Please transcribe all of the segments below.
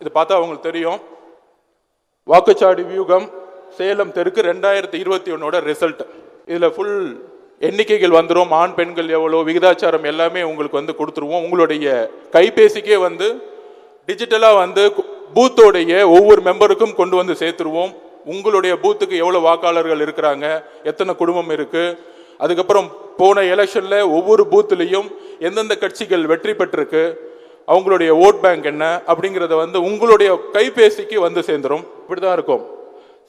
இது பார்த்தா அவங்களுக்கு தெரியும். வாக்குச்சாடி வியூகம் சேலம் தெற்கு ரெண்டாயிரத்தி இருபத்தி ஒன்னோட ரிசல்ட் இதில் ஃபுல் எண்ணிக்கைகள் வந்துடும் ஆண் பெண்கள் எவ்வளோ விகிதாச்சாரம் எல்லாமே உங்களுக்கு வந்து கொடுத்துருவோம். உங்களுடைய கைபேசிக்கே வந்து டிஜிட்டலாக வந்து பூத்தோடைய ஒவ்வொரு மெம்பருக்கும் கொண்டு வந்து சேர்த்துருவோம். உங்களுடைய பூத்துக்கு எவ்வளோ வாக்காளர்கள் இருக்கிறாங்க எத்தனை குடும்பம் இருக்குது அதுக்கப்புறம் போன எலெக்ஷனில் ஒவ்வொரு பூத்துலேயும் எந்தெந்த கட்சிகள் வெற்றி பெற்றிருக்கு அவங்களுடைய ஓட் பேங்க் என்ன அப்படிங்கிறத வந்து உங்களுடைய கைபேசிக்கு வந்து சேர்ந்துரும். இப்படி தான் இருக்கும்.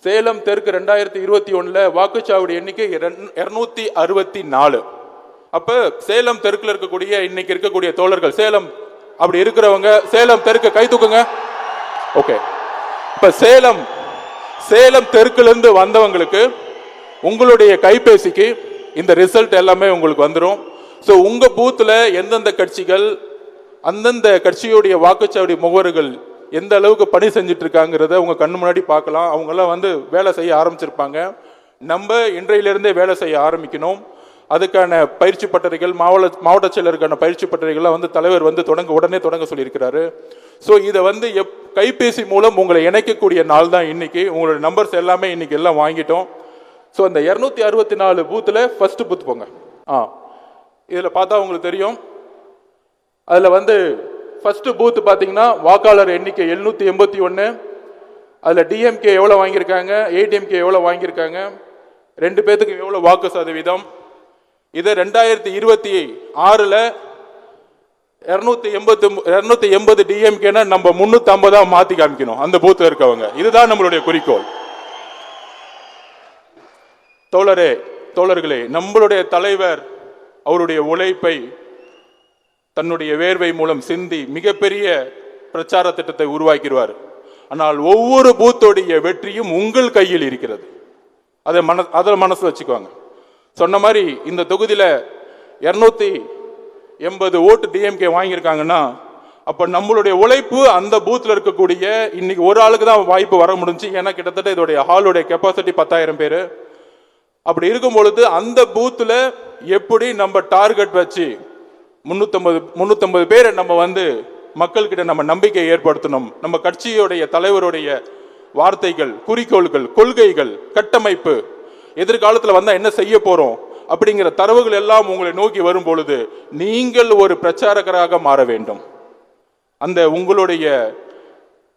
சேலம் தெற்கு ரெண்டாயிரத்தி இருபத்தி ஒன்றில் வாக்குச்சாவடி எண்ணிக்கை இரநூத்தி அறுபத்தி நாலு. அப்போ சேலம் தெற்குல இருக்கக்கூடிய இன்னைக்கு இருக்கக்கூடிய தோழர்கள் சேலம் அப்படி இருக்கிறவங்க சேலம் தெற்கு கை தூக்குங்க. ஓகே. இப்போ சேலம் சேலம் தெற்குலேருந்து வந்தவங்களுக்கு உங்களுடைய கைபேசிக்கு இந்த ரிசல்ட் எல்லாமே உங்களுக்கு வந்துடும் ஸோ உங்கள் பூத்தில் எந்தெந்த கட்சிகள் அந்தந்த கட்சியுடைய வாக்குச்சாவடி முகவர்கள் எந்த அளவுக்கு பணி செஞ்சுட்டு இருக்காங்கிறத உங்க கண் முன்னாடி பார்க்கலாம். அவங்கெல்லாம் வந்து வேலை செய்ய ஆரம்பிச்சிருப்பாங்க. நம்ம இன்றையிலிருந்தே வேலை செய்ய ஆரம்பிக்கணும். அதுக்கான பயிற்சி பட்டறைகள் மாவட்ட மாவட்ட செயலருக்கான பயிற்சி பட்டறைகள்லாம் வந்து தலைவர் வந்து தொடங்க உடனே தொடங்க சொல்லியிருக்கிறாரு. ஸோ இதை வந்து எப் கைபேசி மூலம் உங்களை இணைக்கக்கூடிய நாள் தான் இன்னைக்கு. உங்களோட நம்பர்ஸ் எல்லாமே இன்னைக்கு எல்லாம் வாங்கிட்டோம். ஸோ அந்த இரநூத்தி அறுபத்தி நாலு பூத்தில் ஃபர்ஸ்ட் பூத் போங்க. ஆ. இதில் பார்த்தா உங்களுக்கு தெரியும். அதில் வந்து ஃபஸ்ட்டு பூத்து பார்த்தீங்கன்னா வாக்காளர் எண்ணிக்கை எழுநூற்றி எண்பத்தி ஒன்று அதில் டிஎம்கே எவ்வளோ வாங்கியிருக்காங்க? ஏடிஎம்கே எவ்வளோ வாங்கியிருக்காங்க? ரெண்டு பேர்த்துக்கு எவ்வளோ வாக்கு சதவீதம்? இதை ரெண்டாயிரத்தி இருபத்தி ஆறில் இரநூத்தி எண்பத்தி இரநூத்தி எண்பது டிஎம்கேனா நம்ம முந்நூற்றி ஐம்பதாக மாற்றி காமிக்கணும். அந்த பூத்தில் இருக்கவங்க. இதுதான் நம்மளுடைய குறிக்கோள். தோழரே தோழர்களே நம்மளுடைய தலைவர் அவருடைய உழைப்பை தன்னுடைய வேர்வை மூலம் சிந்தி மிகப்பெரிய பிரச்சார திட்டத்தை உருவாக்கிடுவார். ஆனால் ஒவ்வொரு பூத்தோடைய வெற்றியும் உங்கள் கையில் இருக்கிறது. அதை மன அதை மனசு வச்சுக்கோங்க சொன்ன மாதிரி இந்த தொகுதியில் இரநூத்தி எண்பது ஓட்டு டிஎம்கே வாங்கியிருக்காங்கன்னா அப்போ நம்மளுடைய உழைப்பு அந்த பூத்தில் இருக்கக்கூடிய இன்னைக்கு ஒரு ஆளுக்கு தான் வாய்ப்பு வர முடிஞ்சு ஏன்னா கிட்டத்தட்ட இதோடைய ஹாலுடைய கெப்பாசிட்டி பத்தாயிரம் பேர். அப்படி இருக்கும் பொழுது அந்த பூத்தில் எப்படி நம்ம டார்கெட் வச்சு முன்னூத்தம்பது முன்னூத்தம்பது பேரை நம்ம வந்து மக்கள்கிட்ட நம்ம நம்பிக்கை ஏற்படுத்தணும். நம்ம கட்சியுடைய தலைவருடைய வார்த்தைகள் குறிக்கோள்கள் கொள்கைகள் கட்டமைப்பு எதிர்காலத்தில் வந்தால் என்ன செய்ய போகிறோம் அப்படிங்கிற தரவுகள் எல்லாம் உங்களை நோக்கி வரும் பொழுது நீங்கள் ஒரு பிரச்சாரகராக மாற வேண்டும். அந்த உங்களுடைய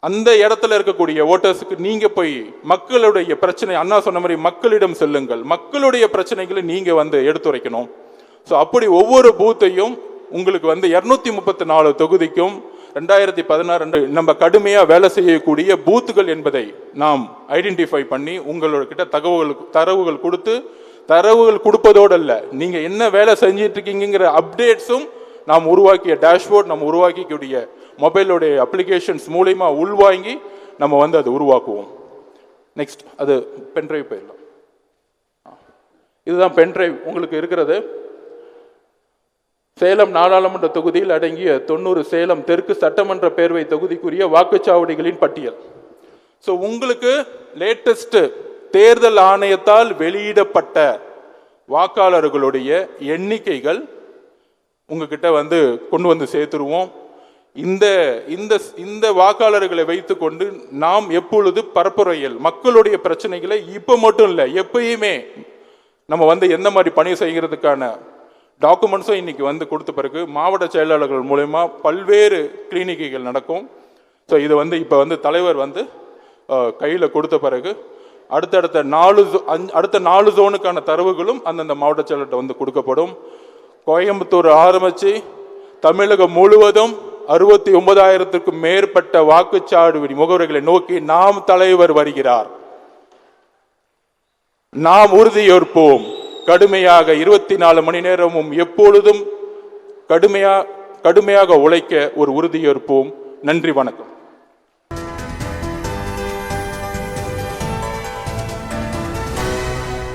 அந்த இடத்துல இருக்கக்கூடிய ஓட்டர்ஸுக்கு நீங்கள் போய் மக்களுடைய பிரச்சனை அண்ணா சொன்ன மாதிரி மக்களிடம் செல்லுங்கள். மக்களுடைய பிரச்சனைகளை நீங்கள் வந்து எடுத்துரைக்கணும். ஸோ அப்படி ஒவ்வொரு பூத்தையும் உங்களுக்கு வந்து இரநூத்தி முப்பத்தி நாலு தொகுதிக்கும் ரெண்டாயிரத்தி பதினாறு நம்ம கடுமையாக வேலை செய்யக்கூடிய பூத்துகள் என்பதை நாம் ஐடென்டிஃபை பண்ணி உங்களோட கிட்ட தகவல்கள் தரவுகள் கொடுத்து தரவுகள் கொடுப்பதோடு அல்ல நீங்கள் என்ன வேலை செஞ்சிட்டு இருக்கீங்கிற அப்டேட்ஸும் நாம் உருவாக்கிய டேஷ்போர்ட் நம்ம உருவாக்கிக்கூடிய மொபைலோடைய அப்ளிகேஷன்ஸ் மூலயமா உள்வாங்கி நம்ம வந்து அதை உருவாக்குவோம். நெக்ஸ்ட் அது பென்ட்ரைவ் போயிடலாம். இதுதான் பென்ட்ரைவ் உங்களுக்கு இருக்கிறது. சேலம் நாடாளுமன்ற தொகுதியில் அடங்கிய தொண்ணூறு சேலம் தெற்கு சட்டமன்ற பேரவை தொகுதிக்குரிய வாக்குச்சாவடிகளின் பட்டியல். ஸோ உங்களுக்கு லேட்டஸ்ட் தேர்தல் ஆணையத்தால் வெளியிடப்பட்ட வாக்காளர்களுடைய எண்ணிக்கைகள் உங்ககிட்ட வந்து கொண்டு வந்து சேர்த்துருவோம். இந்த இந்த இந்த வாக்காளர்களை வைத்துக்கொண்டு நாம் எப்பொழுது பரப்புரையில் மக்களுடைய பிரச்சனைகளை இப்போ மட்டும் இல்லை எப்பயுமே நம்ம வந்து எந்த மாதிரி பணி செய்கிறதுக்கான டாக்குமெண்ட்ஸும் இன்றைக்கி வந்து கொடுத்த பிறகு மாவட்ட செயலாளர்கள் மூலயமா பல்வேறு கிளினிக்குகள் நடக்கும். ஸோ இது வந்து இப்போ வந்து தலைவர் வந்து கையில் கொடுத்த பிறகு அடுத்தடுத்த நாலு அடுத்த நாலு ஜோனுக்கான தரவுகளும் அந்தந்த மாவட்ட செயலர்கிட்ட வந்து கொடுக்கப்படும். கோயம்புத்தூர் ஆரம்பித்து தமிழகம் முழுவதும் அறுபத்தி ஒன்பதாயிரத்துக்கும் மேற்பட்ட வாக்குச்சாவடி முகவர்களை நோக்கி நாம் தலைவர் வருகிறார். நாம் உறுதியேற்போம். கடுமையாக இருபத்தி நாலு மணி நேரமும் எப்பொழுதும் கடுமையாக கடுமையாக உழைக்க ஒரு உறுதியேற்போம். நன்றி வணக்கம்.